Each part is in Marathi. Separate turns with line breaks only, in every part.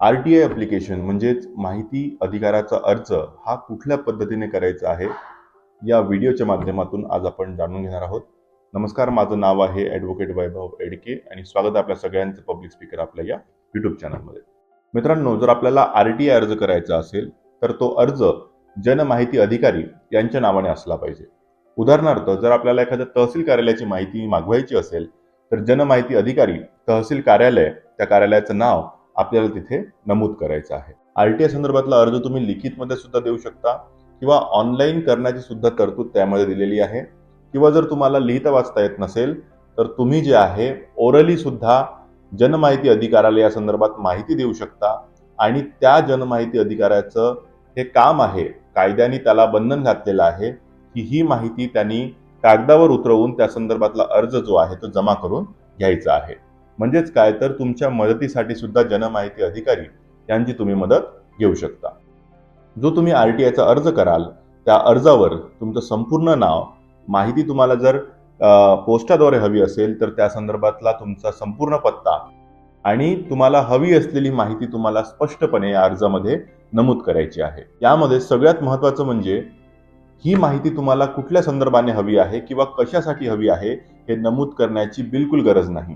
आर टी आय ॲप्लिकेशन म्हणजेच माहिती अधिकाराचा अर्ज हा कुठल्या पद्धतीने करायचा आहे या व्हिडिओच्या माध्यमातून आज आपण जाणून घेणार आहोत. नमस्कार माझं नाव आहे ॲडव्होकेट वैभव एडके आणि स्वागत आहे आपल्या सगळ्यांचं पब्लिक स्पीकर आपल्या या यूट्यूब चॅनलमध्ये मित्रांनो जर आपल्याला आर टी आय अर्ज करायचा असेल तर तो अर्ज जनमाहिती अधिकारी यांच्या नावाने असला पाहिजे. उदाहरणार्थ जर आपल्याला एखाद्या तहसील कार्यालयाची माहिती मागवायची असेल तर जनमाहिती अधिकारी तहसील कार्यालय त्या कार्यालयाचं नाव आपल्याला तिथे नमूद करायचं आहे. आर टी आय संदर्भातला अर्ज तुम्ही लिखितमध्ये सुद्धा देऊ शकता किंवा ऑनलाईन करण्याची सुद्धा तरतूद त्यामध्ये दिलेली आहे. किंवा जर तुम्हाला लिहिता वाचता येत नसेल तर तुम्ही जे आहे ओरली सुद्धा जनमाहिती अधिकाराला या संदर्भात माहिती देऊ शकता. आणि त्या जनमाहिती अधिकाऱ्याचं हे काम आहे कायद्याने त्याला बंधन घातलेलं आहे की ही माहिती त्यांनी कागदावर उतरवून त्या संदर्भातला अर्ज जो आहे तो जमा करून घ्यायचा आहे. म्हणजेच काय तर तुमच्या मदतीसाठी सुद्धा जनमाहिती अधिकारी यांची तुम्ही मदत घेऊ शकता. जो तुम्ही आर टी आयचा अर्ज कराल त्या अर्जावर तुमचं संपूर्ण नाव माहिती तुम्हाला जर पोस्टाद्वारे हवी असेल तर त्या संदर्भातला तुमचा संपूर्ण पत्ता आणि तुम्हाला हवी असलेली माहिती तुम्हाला स्पष्टपणे या अर्जामध्ये नमूद करायची आहे. यामध्ये सगळ्यात महत्त्वाचं म्हणजे ही माहिती तुम्हाला कुठल्या संदर्भाने हवी आहे किंवा कशासाठी हवी आहे हे नमूद करण्याची बिलकुल गरज नाही.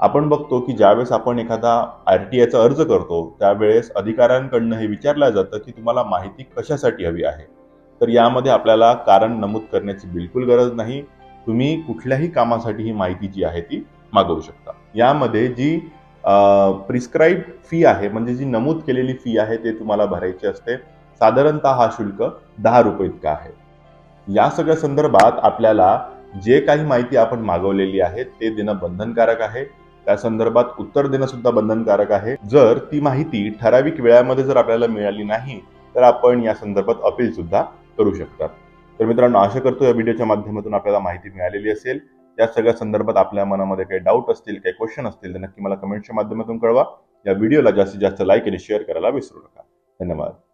आपण बघतो की ज्यावेळेस आपण एखादा आर टी आयचा अर्ज करतो त्यावेळेस अधिकाऱ्यांकडनं हे विचारलं जातं की तुम्हाला माहिती कशासाठी हवी आहे? तर यामध्ये आपल्याला कारण नमूद करण्याची बिलकुल गरज नाही. तुम्ही कुठल्याही कामासाठी ही माहिती जी आहे ती मागवू शकता. यामध्ये जी प्रिस्क्राईब फी आहे म्हणजे जी नमूद केलेली फी आहे ते तुम्हाला भरायची असते. साधारणतः हा शुल्क दहा रुपये इतका आहे. या सगळ्या संदर्भात आपल्याला जे काही माहिती आपण मागवलेली आहे ते देणं बंधनकारक आहे. त्या संदर्भात उत्तर देणं सुद्धा बंधनकारक आहे. जर ती माहिती ठराविक वेळामध्ये जर आपल्याला मिळाली नाही तर आपण या संदर्भात अपील सुद्धा करू शकतात. तर मित्रांनो आशा करतो या व्हिडिओच्या माध्यमातून आपल्याला माहिती मिळालेली असेल. या सगळ्या संदर्भात आपल्या मनामध्ये काही डाऊट असतील काही क्वेश्चन असतील तर नक्की मला कमेंटच्या माध्यमातून कळवा. या व्हिडिओला जास्तीत जास्त लाईक आणि शेअर करायला विसरू नका. धन्यवाद.